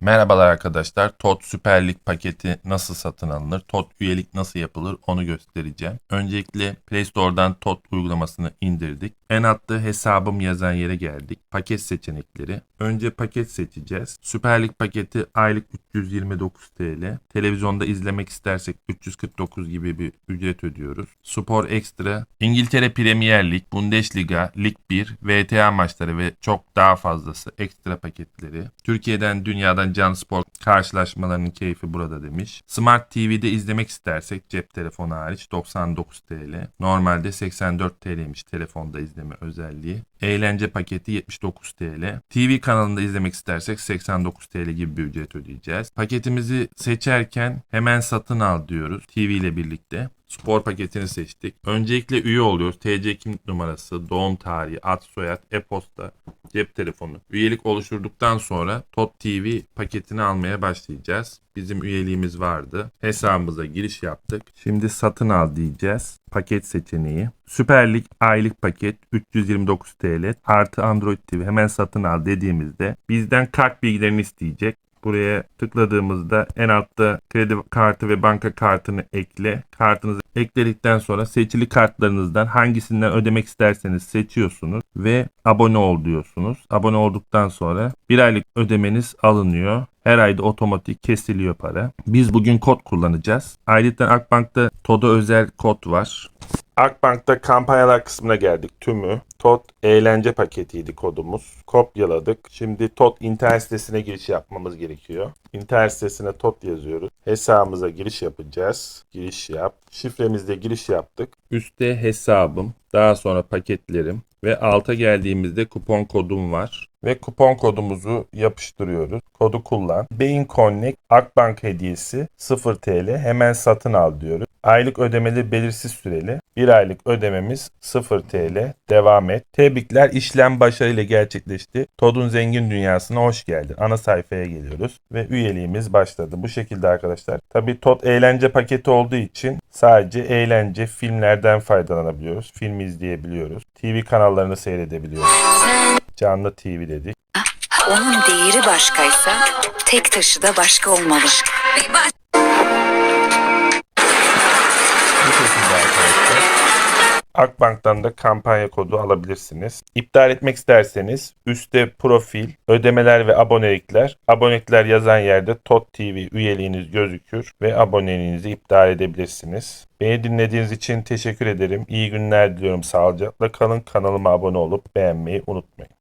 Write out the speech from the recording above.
Merhabalar arkadaşlar. TOT Süper Lig paketi nasıl satın alınır? TOT üyelik nasıl yapılır? Onu göstereceğim. Öncelikle Play Store'dan TOT uygulamasını indirdik. En altta hesabım yazan yere geldik. Paket seçenekleri. Önce paket seçeceğiz. Süper Lig paketi aylık 329 TL. Televizyonda izlemek istersek 349 gibi bir ücret ödüyoruz. Spor Extra, İngiltere Premier Lig, Bundesliga, Lig 1, VTA maçları ve çok daha fazlası ekstra paketleri. Türkiye'den, dünyadan can spor karşılaşmalarının keyfi burada demiş. Smart TV'de izlemek istersek cep telefonu hariç 99 TL. Normalde 84 TL'ymiş telefonda izleme özelliği. Eğlence paketi 79 TL. TV kanalında izlemek istersek 89 TL gibi bir ücret ödeyeceğiz. Paketimizi seçerken hemen satın al diyoruz TV ile birlikte. Spor paketini seçtik. Öncelikle üye oluyoruz. TC kimlik numarası, doğum tarihi, ad soyad, e-posta, cep telefonu. Üyelik oluşturduktan sonra TOT TV paketini almaya başlayacağız. Bizim üyeliğimiz vardı. Hesabımıza giriş yaptık. Şimdi satın al diyeceğiz. Paket seçeneği. Süper Lig aylık paket 329 TL artı Android TV hemen satın al dediğimizde bizden kart bilgilerini isteyecek. Buraya tıkladığımızda en altta kredi kartı ve banka kartını ekle. Kartınızı ekledikten sonra seçili kartlarınızdan hangisinden ödemek isterseniz seçiyorsunuz ve abone ol diyorsunuz. Abone olduktan sonra bir aylık ödemeniz alınıyor. Her ayda otomatik kesiliyor para. Biz bugün kod kullanacağız. Ayrıca Akbank'ta TOD'a özel kod var. Akbank'ta kampanyalar kısmına geldik tümü. TOT eğlence paketiydi kodumuz. Kopyaladık. Şimdi TOT internet sitesine giriş yapmamız gerekiyor. İnternet sitesine TOT yazıyoruz. Hesabımıza giriş yapacağız. Giriş yap. Şifremizde giriş yaptık. Üste hesabım, daha sonra paketlerim ve alta geldiğimizde kupon kodum var. Ve kupon kodumuzu yapıştırıyoruz. Kodu kullan. Beyin Connect Akbank hediyesi 0 TL hemen satın al diyoruz. Aylık ödemeli belirsiz süreli. Bir aylık ödememiz 0 TL. Devam et. Tebrikler işlem başarıyla gerçekleşti. Tod'un zengin dünyasına hoş geldin. Ana sayfaya geliyoruz ve üyeliğimiz başladı. Bu şekilde arkadaşlar. Tabi Tod eğlence paketi olduğu için sadece eğlence filmlerden faydalanabiliyoruz. Film izleyebiliyoruz. TV kanallarını seyredebiliyoruz. Canlı TV dedik. Onun değeri başkaysa tek taşı da başka olmalı. Akbank'tan da kampanya kodu alabilirsiniz. İptal etmek isterseniz üstte profil, ödemeler ve abonelikler, abonelikler yazan yerde TOT TV üyeliğiniz gözükür ve aboneliğinizi iptal edebilirsiniz. Beni dinlediğiniz için teşekkür ederim. İyi günler diliyorum. Sağlıcakla kalın. Kanalıma abone olup beğenmeyi unutmayın.